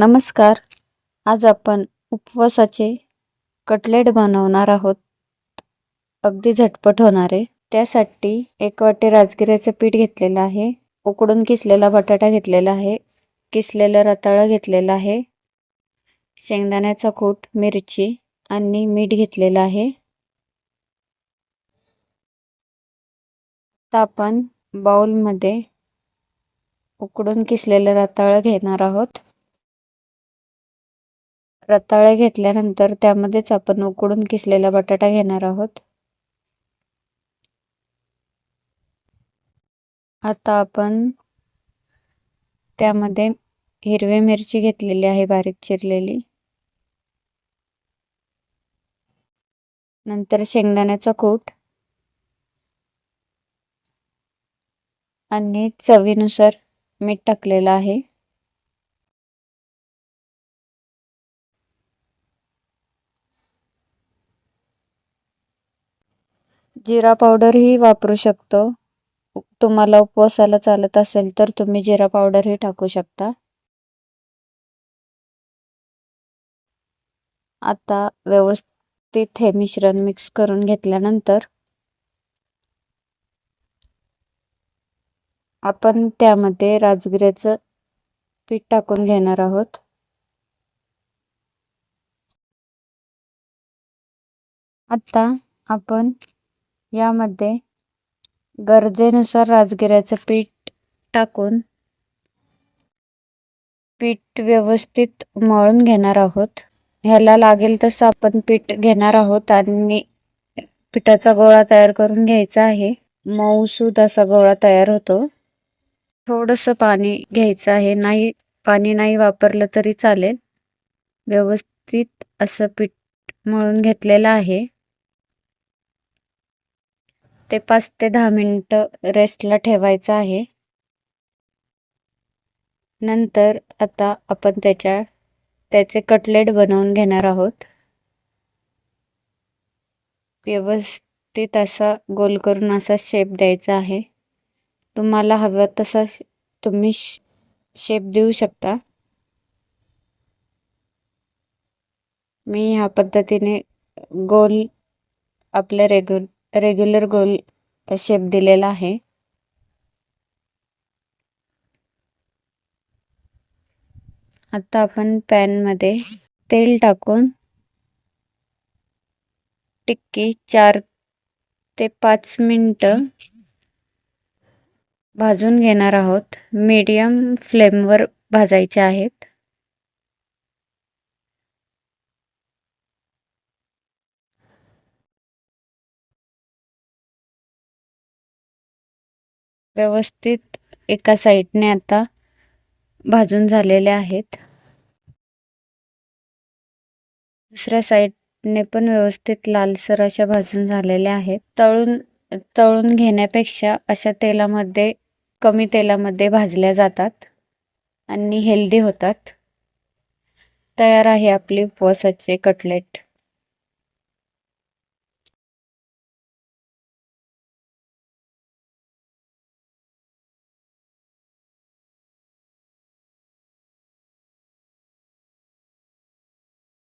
नमस्कार. आज आपण उपवासाचे कटलेट बनवणार आहोत. अगदी झटपट होणारे त्यासाठी एक वाटी राजगिऱ्याचं पीठ घेतलेलं आहे. उकडून किसलेला बटाटा घेतलेला आहे. किसलेलं रताळं घेतलेलं आहे. शेंगदाण्याचा कूट मिरची आणि मीठ घेतलेलं आहे. आता आपण बाउलमध्ये उकडून किसलेलं रताळं घेणार आहोत. रताळे घेतल्यानंतर त्यामध्येच आपण उकडून किसलेला बटाटा घेणार आहोत. आता आपण त्यामध्ये हिरवी मिरची घेतलेली आहे बारीक चिरलेली. नंतर शेंगदाण्याचा कूट आणि चवीनुसार मीठ टाकलेलं आहे. जिरा पावडरही वापरू शकतो. तुम्हाला उपवासाला चालत असेल तर तुम्ही जिरा पावडरही टाकू शकता. आता व्यवस्थित हे मिश्रण मिक्स करून घेतल्यानंतर आपण त्यामध्ये राजगिऱ्याचं पीठ टाकून घेणार आहोत. आता आपण यामध्ये गरजेनुसार राजगिऱ्याचं पीठ टाकून पीठ व्यवस्थित मळून घेणार आहोत. ह्याला लागेल तसं आपण पीठ घेणार आहोत आणि पिठाचा गोळा तयार करून घ्यायचा आहे. मऊसूद असा गोळा तयार होतो. थोडंसं पाणी घ्यायचं आहे. नाही पाणी नाही वापरलं तरी चालेल. व्यवस्थित असं पीठ मळून घेतलेलं आहे. ते पाच ते दहा मिनटं रेस्टला ठेवायचं आहे. नंतर आता आपण त्याच्या त्याचे कटलेट बनवून घेणार आहोत. व्यवस्थित असा गोल करून असा शेप द्यायचा आहे. तुम्हाला हवं तसा तुम्ही शेप देऊ शकता. मी ह्या पद्धतीने गोल आपल्या रेग्यु रेग्युलर गोल शेप दिलेला आहे. आता आपण पॅनमध्ये तेल टाकून टिक्की चार ते पाच मिनटं भाजून घेणार आहोत. मीडियम फ्लेमवर भाजायचे आहेत. व्यवस्थित एका साईडने आता भाजून झालेले आहेत. दुसऱ्या साईडने पण व्यवस्थित लालसर अशा भाजून झालेल्या आहेत. तळून तळून घेण्यापेक्षा अशा तेलामध्ये कमी तेलामध्ये भाजल्या जातात आणि हेल्दी होतात. तयार आहे आपली उपवासाचे कटलेट.